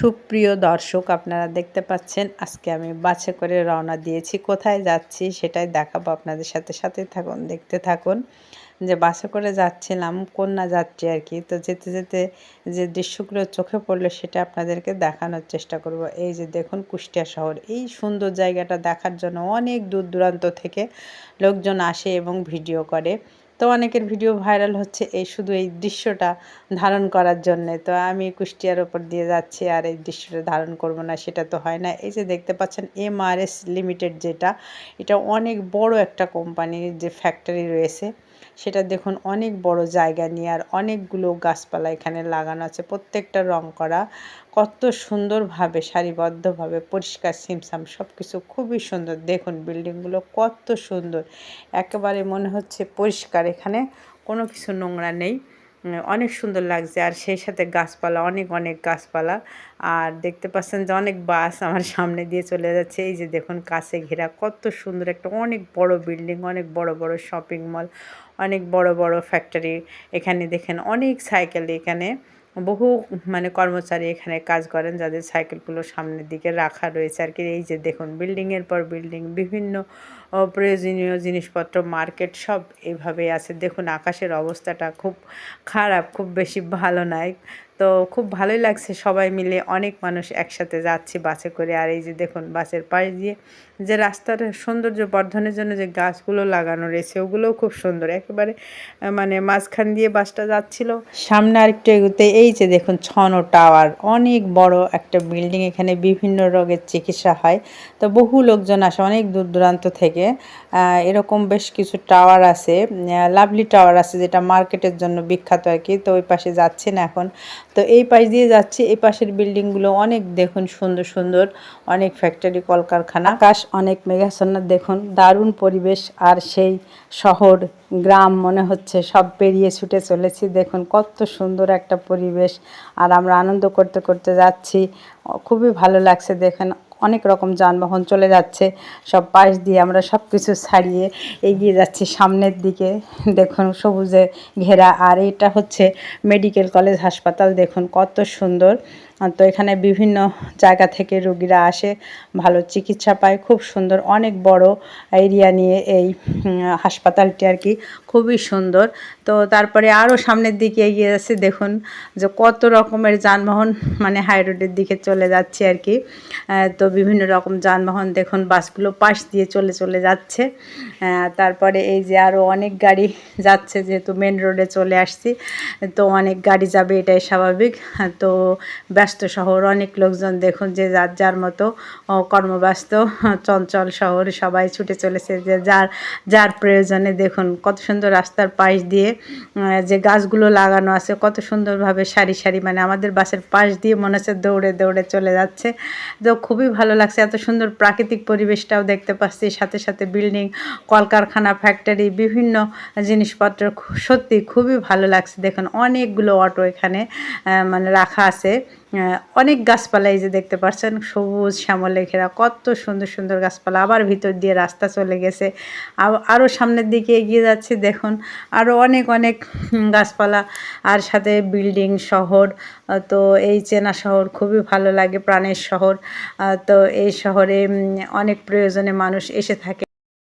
সুপ্রিয় দর্শক, আপনারা দেখতে পাচ্ছেন আজকে আমি বাসে করে রওনা দিয়েছি। কোথায় যাচ্ছি সেটাই দেখাবো। আপনাদের সাথে সাথে থাকুন, দেখতে থাকুন। যে বাসে করে যাচ্ছিলাম কন্যা যাত্রী আর কি, তো যেতে যেতে যে দৃশ্যগুলো চোখে পড়ল সেটা আপনাদেরকে দেখানোর চেষ্টা করব। এই যে দেখুন কুষ্টিয়া শহর, এই সুন্দর জায়গাটা দেখার জন্য অনেক দূর দূরান্ত থেকে লোকজন আসে এবং ভিডিও করে। তো অনেকের ভিডিও ভাইরাল হচ্ছে এই শুধু এই দৃশ্যটা ধারণ করার জন্যে। তো আমি কুষ্টিয়ার ওপর দিয়ে যাচ্ছি আর এই দৃশ্যটা ধারণ করব না, সেটা তো হয় না। এই যে দেখতে পাচ্ছেন এমআরএস লিমিটেড যেটা, এটা অনেক বড় একটা কোম্পানির যে ফ্যাক্টরি রয়েছে। সেটা দেখুন অনেক বড় জায়গা নিয়ে আর অনেকগুলো গাছপালা এখানে লাগানো আছে, প্রত্যেকটা রং করা। কত সুন্দরভাবে, সারিবদ্ধভাবে, পরিষ্কার, সিমসাম সব কিছু খুবই সুন্দর। দেখুন বিল্ডিংগুলো কত সুন্দর। একেবারে মনে হচ্ছে পরিষ্কার এখানে, কোনো কিছু নোংরা নেই। অনেক সুন্দর লাগছে। আর সেই সাথে গাছপালা, অনেক অনেক গাছপালা। আর দেখতে পাচ্ছেন যে অনেক বাস আমার সামনে দিয়ে চলে যাচ্ছে। এই যে দেখুন কাছে ঘেরা কত সুন্দর একটা অনেক বড় বিল্ডিং, অনেক বড় বড় শপিং মল, অনেক বড় বড় ফ্যাক্টরি। এখানে দেখেন অনেক সাইকেল এখানে। বহু মানে কর্মচারী এখানে কাজ করেন যাদের সাইকেলগুলো সামনের দিকে রাখা রয়েছে আর কি। এই যে দেখুন, বিল্ডিংয়ের পর বিল্ডিং, বিভিন্ন প্রয়োজনীয় জিনিসপত্র, মার্কেট সব এইভাবেই আছে। দেখুন, আকাশের অবস্থাটা খুব খারাপ, খুব বেশি ভালো নয় তো খুব ভালোই লাগছে সবাই মিলে, অনেক মানুষ একসাথে যাচ্ছি বাসে করে। আর এই যে দেখুন, বাসের পাশ দিয়ে যে রাস্তার সৌন্দর্য বর্ধনের জন্য যে গাছগুলো লাগানো রয়েছে, ওগুলোও খুব সুন্দর। একেবারে মানে মাঝখান দিয়ে বাসটা যাচ্ছিল। সামনে আরেকটু এগুতে, এই যে দেখুন ছনো টাওয়ার, অনেক বড় একটা বিল্ডিং। এখানে বিভিন্ন রোগের চিকিৎসা হয়। তো বহু লোকজন আসে, অনেক দূর দূরান্ত থেকে। এরকম বেশ কিছু টাওয়ার আছে লাভলি টাওয়ার আছে, যেটা মার্কেটের জন্য বিখ্যাত আর কি। তো ওই পাশে যাচ্ছে না এখন। তো এই পাশ দিয়ে যাচ্ছি, এই পাশের বিল্ডিংগুলো অনেক দেখুন সুন্দর সুন্দর, অনেক ফ্যাক্টরি কলকারখানা। আকাশ অনেক মেঘাচ্ছন্ন, দেখুন দারুণ পরিবেশ আর সেই শহর, গ্রাম মনে হচ্ছে সব পেরিয়ে ছুটে চলেছি, দেখুন কত সুন্দর একটা পরিবেশ। আর আমরা আনন্দ করতে করতে যাচ্ছি, খুবই ভালো লাগছে, দেখেন অনেক রকম যানবাহন চলে যাচ্ছে। সব পাশ দিয়ে আমরা সব কিছু ছাড়িয়ে এগিয়ে যাচ্ছি সামনের দিকে। দেখুন সবুজে ঘেরা। আর এটা হচ্ছে মেডিকেল কলেজ হাসপাতাল। দেখুন কত সুন্দর। তো এখানে বিভিন্ন জায়গা থেকে রুগীরা আসে, ভালো চিকিৎসা পায়, খুব সুন্দর, অনেক বড় এরিয়া নিয়ে এই হাসপাতালটি আর কি, খুবই সুন্দর। তো তারপরে আরও সামনের দিকে এগিয়ে যাচ্ছে, দেখুন যে কত রকমের যানবাহন মানে হাই রোডের দিকে চলে যাচ্ছে আর কি। তো বিভিন্ন রকম যানবাহন, দেখুন বাসগুলো পাশ দিয়ে চলে চলে যাচ্ছে। তারপরে এই যে আরও অনেক গাড়ি যাচ্ছে, যেহেতু মেন রোডে চলে আসছি, তো অনেক গাড়ি যাবে, এটাই স্বাভাবিক। তো ব্যস্ত শহর, অনেক লোকজন দেখুন যে যার যার মতো কর্মব্যস্ত, চঞ্চল শহর, সবাই ছুটে চলেছে যে যার যার প্রয়োজনে দেখুন কত সুন্দর রাস্তার পাশ দিয়ে যে গাছগুলো লাগানো আছে, কত সুন্দরভাবে সারি সারি মানে আমাদের বাসের পাশ দিয়ে মনে হচ্ছে দৌড়ে দৌড়ে চলে যাচ্ছে। তো খুবই ভালো লাগছে, এত সুন্দর প্রাকৃতিক পরিবেশটাও দেখতে পাচ্ছি, সাথে সাথে বিল্ডিং, কলকারখানা, ফ্যাক্টরি, বিভিন্ন জিনিসপত্র সত্যি খুবই ভালো লাগছে। দেখুন অনেকগুলো অটো এখানে মানে রাখা আছে। অনেক গাছপালা এই যে দেখতে পাচ্ছেন, সবুজ শ্যামলে ঘেরা, কত সুন্দর সুন্দর গাছপালা। আবার ভিতর দিয়ে রাস্তা চলে গেছে। আরও সামনের দিকে এগিয়ে যাচ্ছে, দেখুন। আরও অনেক অনেক গাছপালা আর সাথে বিল্ডিং শহর। তো এই চেনা শহর খুবই ভালো লাগে, প্রাণের শহর। তো এই শহরে অনেক প্রয়োজনে মানুষ এসে থাকে।